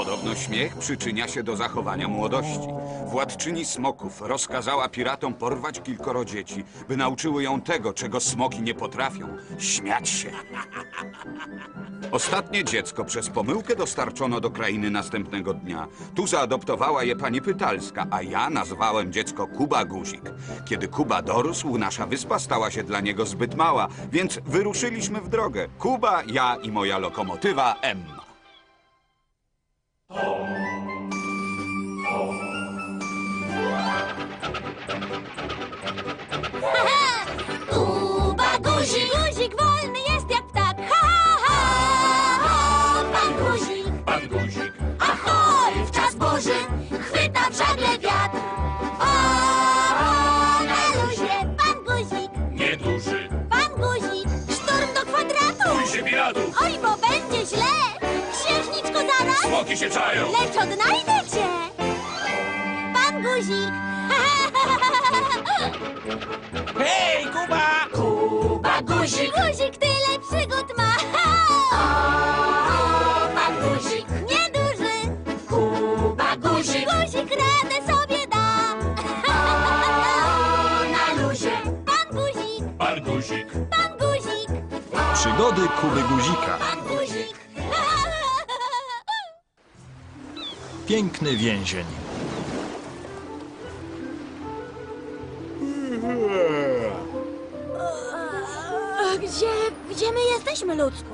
Podobno śmiech przyczynia się do zachowania młodości. Władczyni smoków rozkazała piratom porwać kilkoro dzieci, by nauczyły ją tego, czego smoki nie potrafią śmiać się. Ostatnie dziecko przez pomyłkę dostarczono do krainy następnego dnia. Tu zaadoptowała je pani Pytalska, a ja nazwałem dziecko Kuba Guzik. Kiedy Kuba dorósł, nasza wyspa stała się dla niego zbyt mała, więc wyruszyliśmy w drogę. Kuba, ja i moja lokomotywa Emma. Kuba Smoki się czają! lecz odnajdę cię. Pan guzik. Hej, Kuba! Kuba guzik, guzik tyle przygód ma. pan guzik, nieduży. Kuba guzik, guzik radę sobie da. Na luzie, pan guzik, Pan Guzik. pan guzik, Przygody Kuby Guzika. Piękny więzień. Gdzie, gdzie my jesteśmy, ludzku?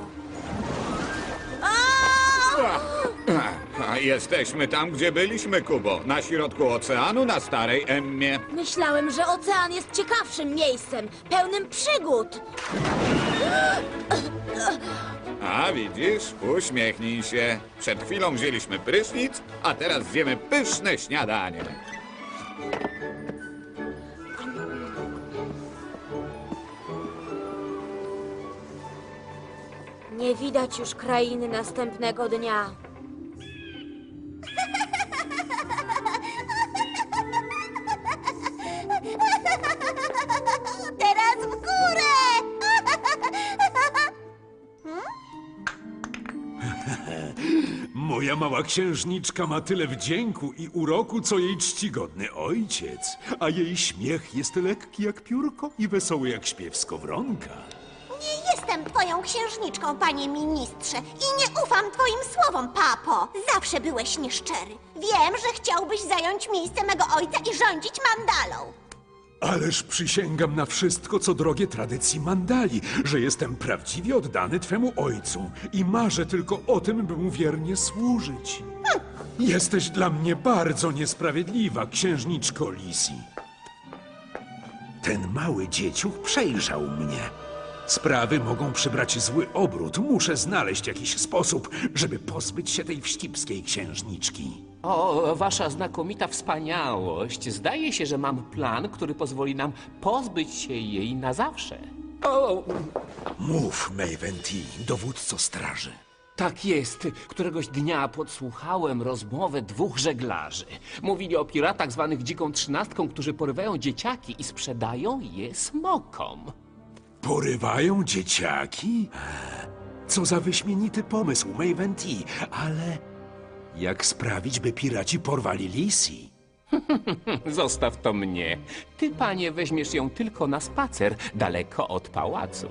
A jesteśmy tam, gdzie byliśmy, Kubo. Na środku oceanu, na starej Emmie. Myślałem, że ocean jest ciekawszym miejscem, pełnym przygód. A widzisz, uśmiechnij się. Przed chwilą wzięliśmy prysznic, a teraz zjemy pyszne śniadanie. Nie widać już krainy następnego dnia. Mała księżniczka ma tyle wdzięku i uroku, co jej czcigodny ojciec, a jej śmiech jest lekki jak piórko i wesoły jak śpiew skowronka. Nie jestem twoją księżniczką, panie ministrze, i nie ufam twoim słowom, papo. Zawsze byłeś nieszczery. Wiem, że chciałbyś zająć miejsce mego ojca i rządzić mandalą. Ależ przysięgam na wszystko, co drogie tradycji mandali, że jestem prawdziwie oddany twemu ojcu i marzę tylko o tym, by mu wiernie służyć. Jesteś dla mnie bardzo niesprawiedliwa, księżniczko Lisi. Ten mały dzieciuch przejrzał mnie. Sprawy mogą przybrać zły obrót. Muszę znaleźć jakiś sposób, żeby pozbyć się tej wścibskiej księżniczki. O, wasza znakomita wspaniałość. Zdaje się, że mam plan, który pozwoli nam pozbyć się jej na zawsze. O, Mów, Maven T, dowódco straży. tak jest. Któregoś dnia podsłuchałem rozmowę dwóch żeglarzy. Mówili o piratach zwanych dziką trzynastką, którzy porywają dzieciaki i sprzedają je smokom. Porywają dzieciaki? Co za wyśmienity pomysł, Maven T, ale jak sprawić, by piraci porwali Lisi? Zostaw to mnie. Ty, panie, weźmiesz ją tylko na spacer, daleko od pałacu.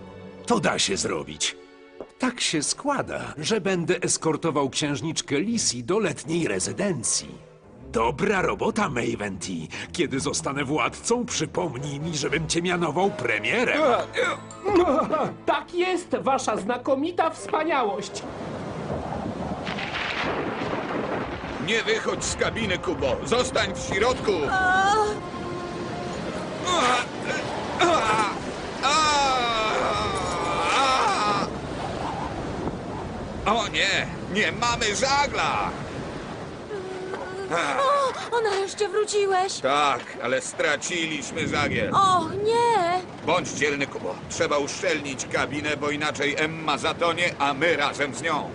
To da się zrobić. Tak się składa, że będę eskortował księżniczkę Lisi do letniej rezydencji. Dobra robota, Maven T. Kiedy zostanę władcą, przypomnij mi, żebym cię mianował premierem. Tak jest, wasza znakomita wspaniałość. Nie wychodź z kabiny, Kubo. Zostań w środku. O nie, nie mamy żagla. O, nareszcie wróciłeś. Tak, ale straciliśmy żagiel. O, nie! Bądź dzielny, Kubo. Trzeba uszczelnić kabinę, bo inaczej Emma zatonie, a my razem z nią.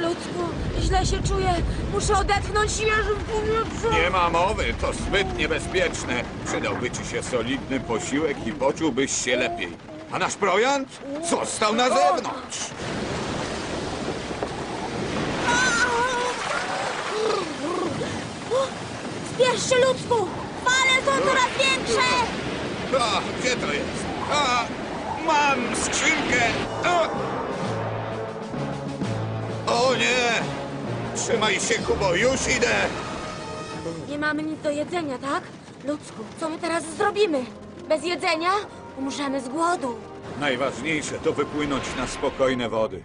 Ludzku, źle się czuję. Muszę odetchnąć świeżym powietrzem. Nie ma mowy, to zbyt niebezpieczne. Przydałby ci się solidny posiłek i poczułbyś się lepiej. A nasz projant został na zewnątrz. Ludzku! Fale są coraz większe! A, gdzie to jest? A, mam skrzynkę! A! O nie! Trzymaj się, Kubo, już idę! Nie mamy nic do jedzenia, tak? Ludzku, co my teraz zrobimy? Bez jedzenia umrzemy z głodu. Najważniejsze to wypłynąć na spokojne wody.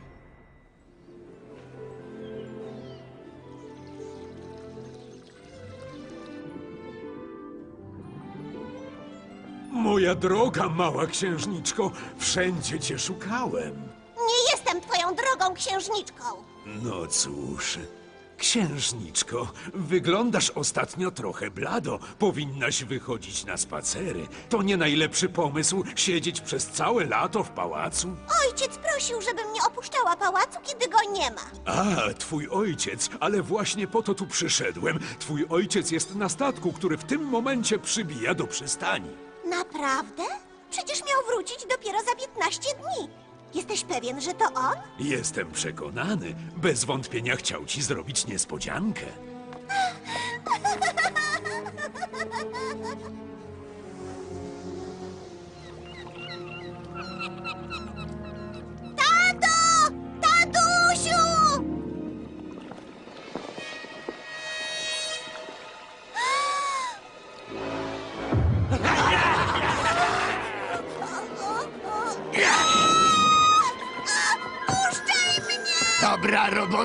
Moja droga, mała księżniczko, wszędzie cię szukałem. Nie jestem twoją drogą księżniczką. No cóż. Księżniczko, wyglądasz ostatnio trochę blado. Powinnaś wychodzić na spacery. To nie najlepszy pomysł siedzieć przez całe lato w pałacu. Ojciec prosił, żebym nie opuszczała pałacu, kiedy go nie ma. A, twój ojciec, ale właśnie po to tu przyszedłem. Twój ojciec jest na statku, który w tym momencie przybija do przystani. Naprawdę? Przecież miał wrócić dopiero za 15 dni. Jesteś pewien, że to on? Jestem przekonany, bez wątpienia chciał ci zrobić niespodziankę.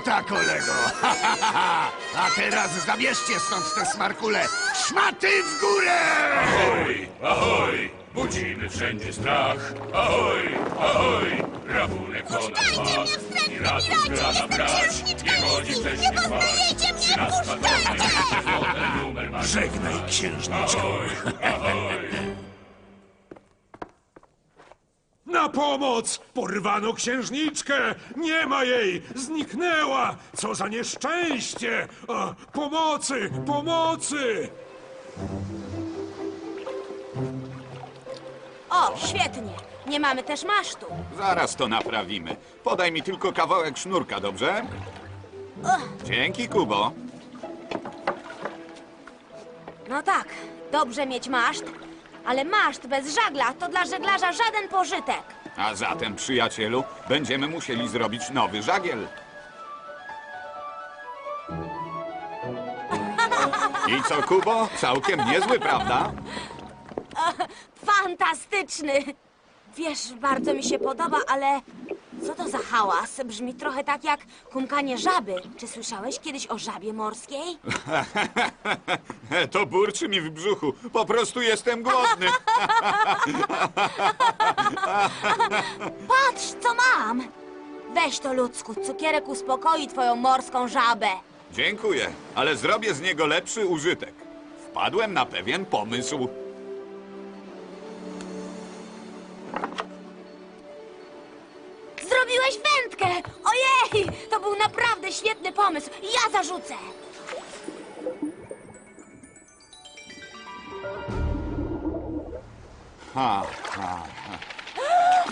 robota, kolego! A teraz zabierzcie stąd te smarkule! Szmaty w górę! Ahoj, ahoj! Budzimy wszędzie strach. Ahoj, ahoj! Rabunek to nasz Puszczajcie mak. mnie, wstrętni piraci! Jestem brać. księżniczka Nie godzi Lizzy! Nie poznajecie mnie! Puszczajcie! ma Żegnaj, księżniczko. Ahoj, ahoj! Na pomoc! Porwano księżniczkę! Nie ma jej! Zniknęła! Co za nieszczęście! A, pomocy! Pomocy! O, świetnie. Nie mamy też masztu. Zaraz to naprawimy. Podaj mi tylko kawałek sznurka, dobrze? Dzięki, Kubo. No tak, dobrze mieć maszt, ale maszt bez żagla to dla żeglarza żaden pożytek. A zatem, przyjacielu, będziemy musieli zrobić nowy żagiel. I co, Kubo? Całkiem niezły, prawda? Fantastyczny! Wiesz, bardzo mi się podoba, ale co to za hałas? Brzmi trochę tak jak kumkanie żaby. Czy słyszałeś kiedyś o żabie morskiej? To burczy mi w brzuchu. Po prostu jestem głodny. Patrz, co mam! Weź to, ludzku, cukierek uspokoi twoją morską żabę. Dziękuję, ale zrobię z niego lepszy użytek. Wpadłem na pewien pomysł. Zrobiłeś wędkę! Ojej! To był naprawdę świetny pomysł. Ja zarzucę. Ha, ha, ha.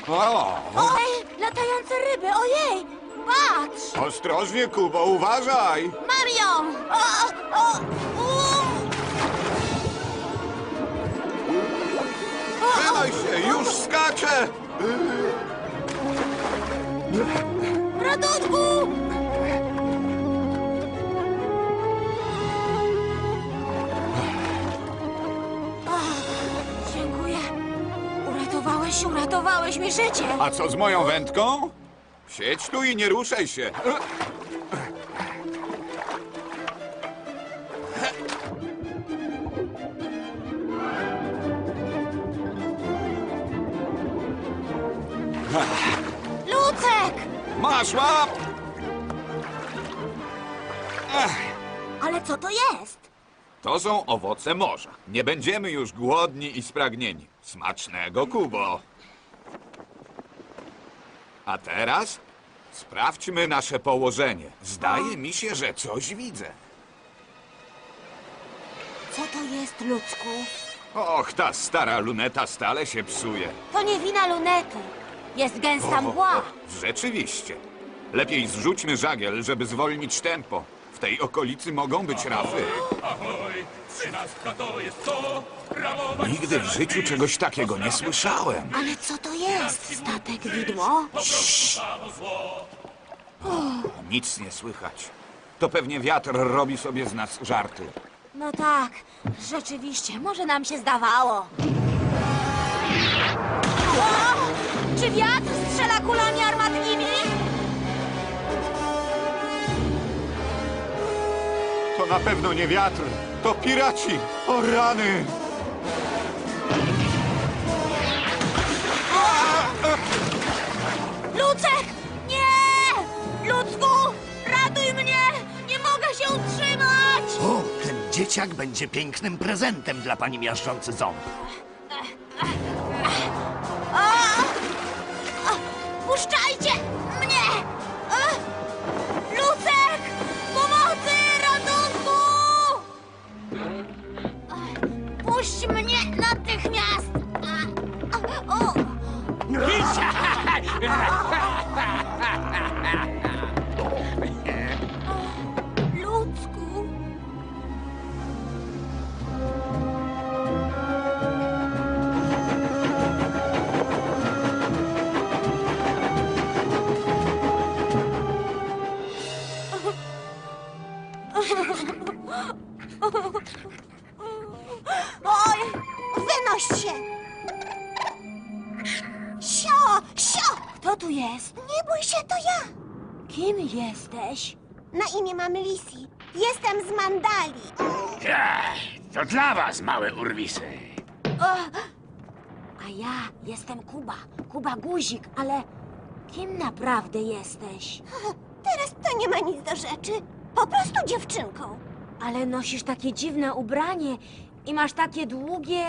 O, Ojej! Latające ryby, ojej! Patrz! ostrożnie, Kubo, uważaj! Mam ją! O, o, u! Się, już skaczę! Ratunku! Ach. Uratowałeś, mi życie. A co z moją wędką? Siedź tu i nie ruszaj się. Masz łap! Ale co to jest? To są owoce morza. Nie będziemy już głodni i spragnieni. Smacznego, Kubo. A teraz sprawdźmy nasze położenie. Zdaje mi się, że coś widzę. Co to jest, ludzku? Och, ta stara luneta stale się psuje. To nie wina lunety. Jest gęsta mgła. Rzeczywiście. Lepiej zrzućmy żagiel, żeby zwolnić tempo. W tej okolicy mogą być rafy. Ahoj, trzynastka to jest to! Ramować Nigdy w życiu czegoś takiego nie słyszałem. Ale co to jest? Statek widmo? samo zło. Nic nie słychać. To pewnie wiatr robi sobie z nas żarty. No tak, rzeczywiście, może nam się zdawało. O! Czy wiatr strzela kulami armatnimi? Na pewno nie wiatr. To piraci. O rany! Lucek! Nie! Ludzku! Ratuj mnie! Nie mogę się utrzymać! O, ten dzieciak będzie pięknym prezentem dla pani miażdżący ząb. Kim jesteś? Na imię mam Lisi. Jestem z Mandali. To dla was, małe urwisy. A ja jestem Kuba. Kuba Guzik, ale kim naprawdę jesteś? Teraz to nie ma nic do rzeczy. Po prostu dziewczynką. Ale nosisz takie dziwne ubranie i masz takie długie...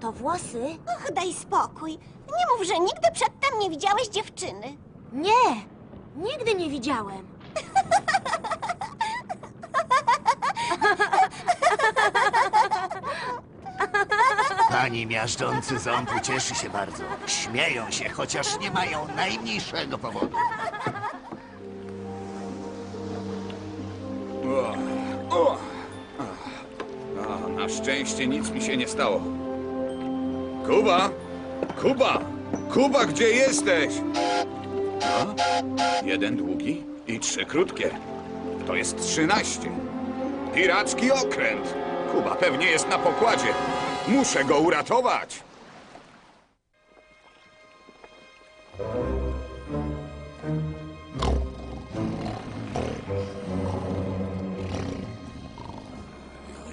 To włosy? Och, daj spokój. Nie mów, że nigdy przedtem nie widziałeś dziewczyny. Nie! Nigdy nie widziałem. Pani miażdżący ząb ucieszy się bardzo. Śmieją się, chociaż nie mają najmniejszego powodu. A, na szczęście nic mi się nie stało. Kuba! Kuba! Kuba, gdzie jesteś? Jeden długi i trzy krótkie. To jest trzynaście. Piracki okręt. Kuba pewnie jest na pokładzie. Muszę go uratować.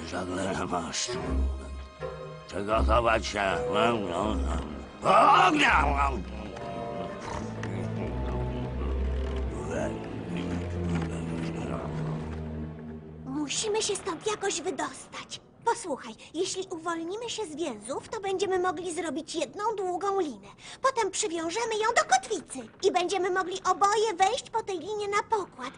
Żagle masz. Przygotować się. Ognia! Musimy się stąd jakoś wydostać. Posłuchaj, jeśli uwolnimy się z więzów, to będziemy mogli zrobić jedną długą linę. Potem przywiążemy ją do kotwicy i będziemy mogli oboje wejść po tej linie na pokład.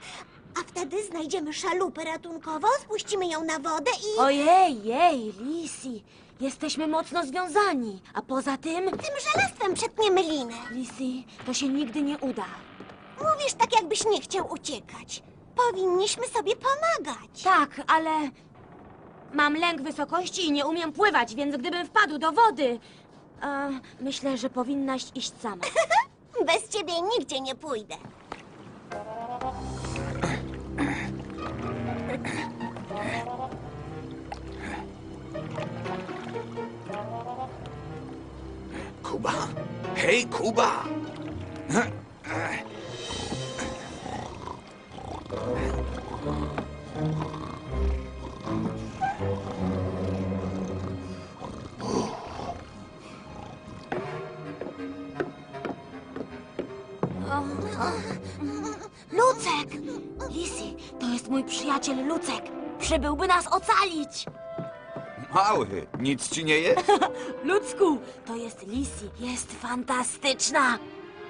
A wtedy znajdziemy szalupę ratunkową, spuścimy ją na wodę i... Ojej, jej, Lisi. Jesteśmy mocno związani. A poza tym... Tym żelastwem przetniemy linę. Lisi, to się nigdy nie uda. Mówisz tak, jakbyś nie chciał uciekać. Powinniśmy sobie pomagać. Tak, ale... Mam lęk wysokości i nie umiem pływać, więc gdybym wpadł do wody... E, myślę, że powinnaś iść sama. Bez ciebie nigdzie nie pójdę. Kuba? Hej, Kuba! Lucek! Lisi, to jest mój przyjaciel Lucek. Przybyłby nas ocalić. Mały, nic ci nie jest? Ludzku, to jest Lisi. Jest fantastyczna.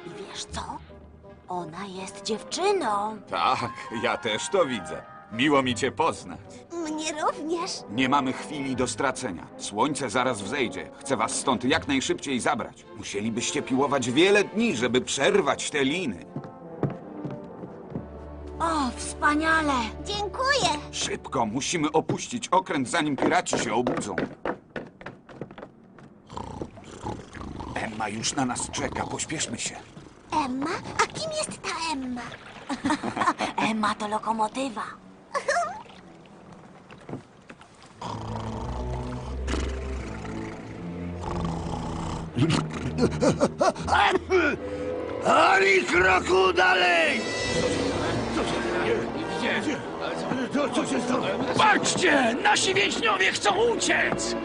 I wiesz co? Ona jest dziewczyną. Tak, ja też to widzę. Miło mi cię poznać. Mnie również. Nie mamy chwili do stracenia. Słońce zaraz wzejdzie. Chcę was stąd jak najszybciej zabrać. Musielibyście piłować wiele dni, żeby przerwać te liny. O, wspaniale! Dziękuję. Szybko, musimy opuścić okręt, zanim piraci się obudzą. Emma już na nas czeka, pośpieszmy się. Emma? A kim jest ta Emma? Emma to lokomotywa. Ani kroku dalej! Patrzcie! Nasi więźniowie chcą uciec!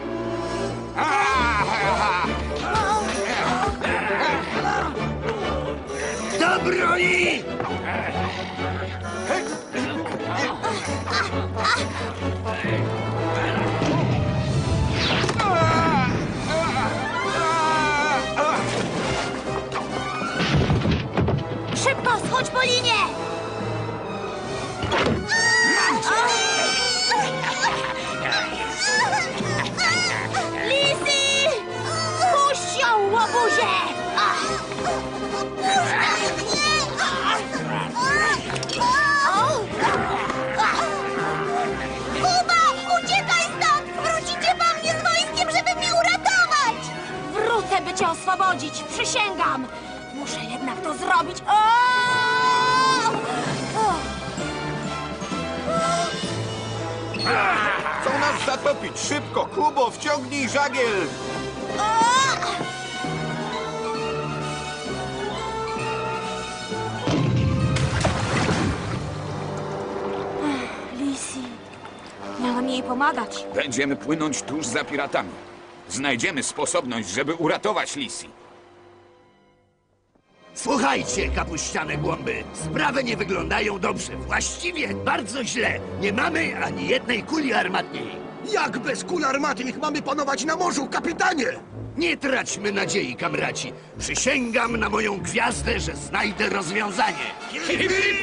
Do broni! Zatopić! Szybko, Kubo, wciągnij żagiel! Lizzy, miałam jej pomagać. Będziemy płynąć tuż za piratami. Znajdziemy sposobność, żeby uratować Lisi. Słuchajcie, kapuściane głąby, sprawy nie wyglądają dobrze. Właściwie bardzo źle. Nie mamy ani jednej kuli armatniej. Jak bez kul armatnych mamy panować na morzu, kapitanie? Nie traćmy nadziei, kamraci. Przysięgam na moją gwiazdę, że znajdę rozwiązanie.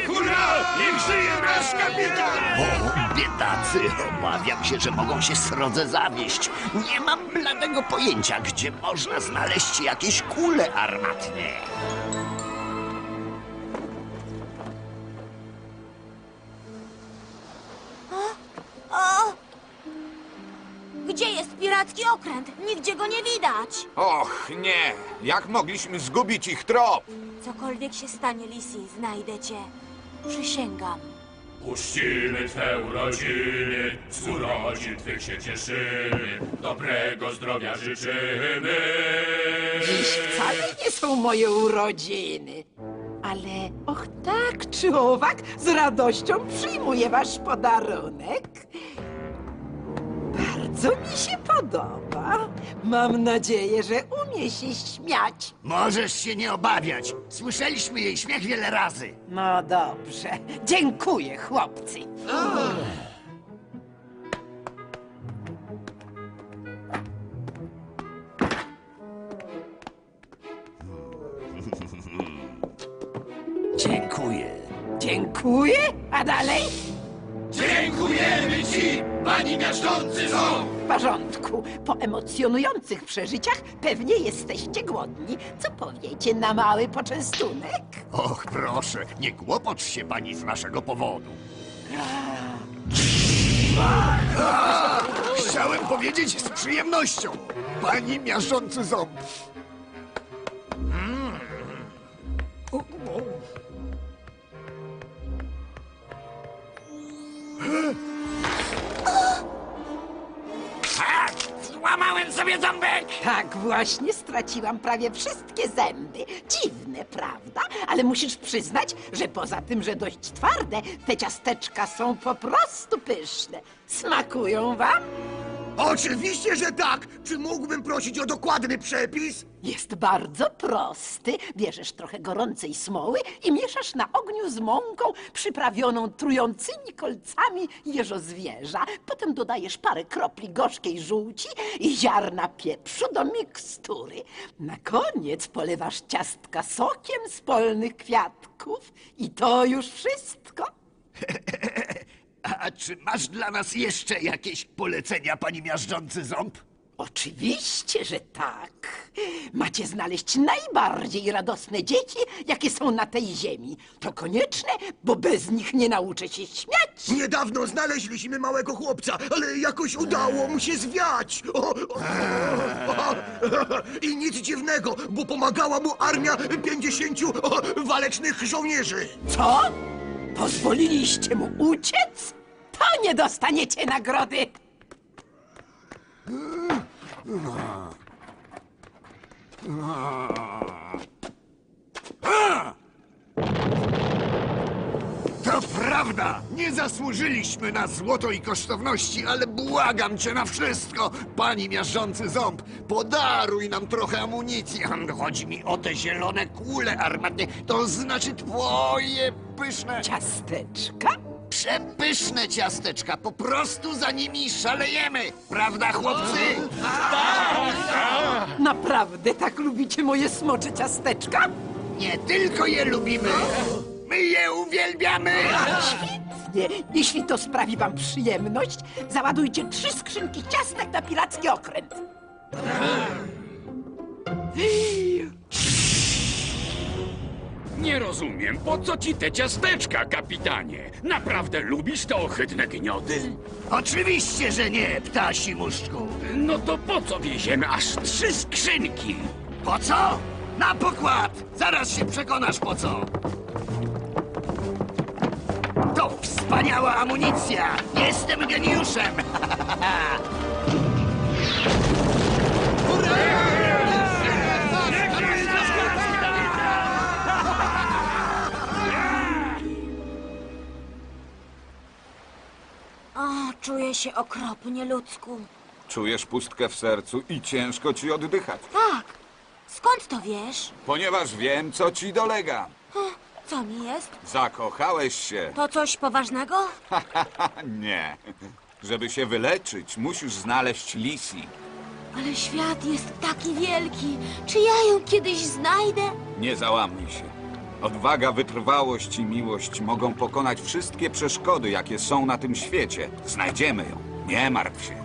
Hurra! Niech żyje nasz kapitan! O, biedacy, obawiam się, że mogą się srodze zawieść. Nie mam bladego pojęcia, gdzie można znaleźć jakieś kule armatne. Nigdzie go nie widać. Och, nie! Jak mogliśmy zgubić ich trop? Cokolwiek się stanie, Lizzy, znajdę cię. Przysięgam. Uczcimy Twe urodziny, z urodzin Twych się cieszymy, dobrego zdrowia życzymy. Dziś wcale nie są moje urodziny. Ale och tak czy owak, z radością przyjmuję wasz podarunek. Bardzo mi się podoba. Mam nadzieję, że umie się śmiać. Możesz się nie obawiać. Słyszeliśmy jej śmiech wiele razy. No dobrze. Dziękuję, chłopcy. Dziękuję. Dziękuję. A dalej? Dziękujemy Ci, Pani Miażdżący Ząb! W porządku. Po emocjonujących przeżyciach pewnie jesteście głodni. Co powiecie na mały poczęstunek? Och, proszę, nie kłopocz się pani z naszego powodu. Chciałem powiedzieć z przyjemnością. Pani miażdżący ząb. Złamałem sobie ząbek! Tak właśnie straciłam prawie wszystkie zęby. Dziwne, prawda? Ale musisz przyznać, że poza tym, że dość twarde, te ciasteczka są po prostu pyszne. Smakują wam? Oczywiście, że tak! Czy mógłbym prosić o dokładny przepis? Jest bardzo prosty. Bierzesz trochę gorącej smoły i mieszasz na ogniu z mąką przyprawioną trującymi kolcami jeżozwierza. Potem dodajesz parę kropli gorzkiej żółci i ziarna pieprzu do mikstury. Na koniec polewasz ciastka sokiem z polnych kwiatków i to już wszystko. A czy masz dla nas jeszcze jakieś polecenia, pani miażdżący ząb? Oczywiście, że tak. Macie znaleźć najbardziej radosne dzieci, jakie są na tej ziemi. To konieczne, bo bez nich nie nauczę się śmiać. Niedawno znaleźliśmy małego chłopca, ale jakoś udało mu się zwiać. O, o, o, o. I nic dziwnego, bo pomagała mu armia pięćdziesięciu walecznych żołnierzy. Co? Pozwoliliście mu uciec? To nie dostaniecie nagrody. To prawda! Nie zasłużyliśmy na złoto i kosztowności, ale błagam cię na wszystko, pani miażdżący ząb. Podaruj nam trochę amunicji. Chodzi mi o te zielone kule armatnie, to znaczy twoje pyszne... Ciasteczka? Przepyszne ciasteczka, po prostu za nimi szalejemy. Prawda, chłopcy? Naprawdę tak lubicie moje smocze ciasteczka? Nie tylko je lubimy, my je uwielbiamy. Świetnie. Jeśli to sprawi wam przyjemność, załadujcie trzy skrzynki ciastek na piracki okręt. Nie rozumiem, po co ci te ciasteczka, kapitanie? Naprawdę lubisz te ohydne gniody? Oczywiście, że nie, ptasi muszczku. No to po co wieziemy aż trzy skrzynki? Po co? Na pokład! Zaraz się przekonasz po co. To wspaniała amunicja! Jestem geniuszem! O, czuję się okropnie ludzku. Czujesz pustkę w sercu i ciężko ci oddychać. Tak. Skąd to wiesz? Ponieważ wiem, co ci dolega. Co mi jest? Zakochałeś się. To coś poważnego? Nie. Żeby się wyleczyć, musisz znaleźć Lisi. Ale świat jest taki wielki. Czy ja ją kiedyś znajdę? Nie załamuj się. Odwaga, wytrwałość i miłość mogą pokonać wszystkie przeszkody, jakie są na tym świecie. Znajdziemy ją. Nie martw się.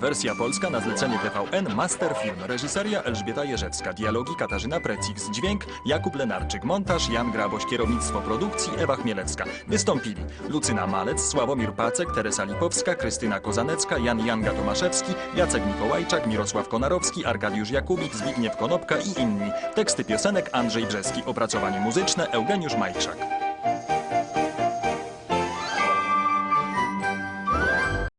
Wersja polska na zlecenie TVN Masterfilm. Reżyseria Elżbieta Jerzewska. Dialogi Katarzyna Precix. Dźwięk Jakub Lenarczyk. Montaż Jan Graboś. Kierownictwo produkcji Ewa Chmielewska. Wystąpili Lucyna Malec, Sławomir Pacek, Teresa Lipowska, Krystyna Kozanecka, Jan Janga Tomaszewski, Jacek Mikołajczak, Mirosław Konarowski, Arkadiusz Jakubik, Zbigniew Konopka i inni. Teksty piosenek Andrzej Brzeski. Opracowanie muzyczne Eugeniusz Majczak.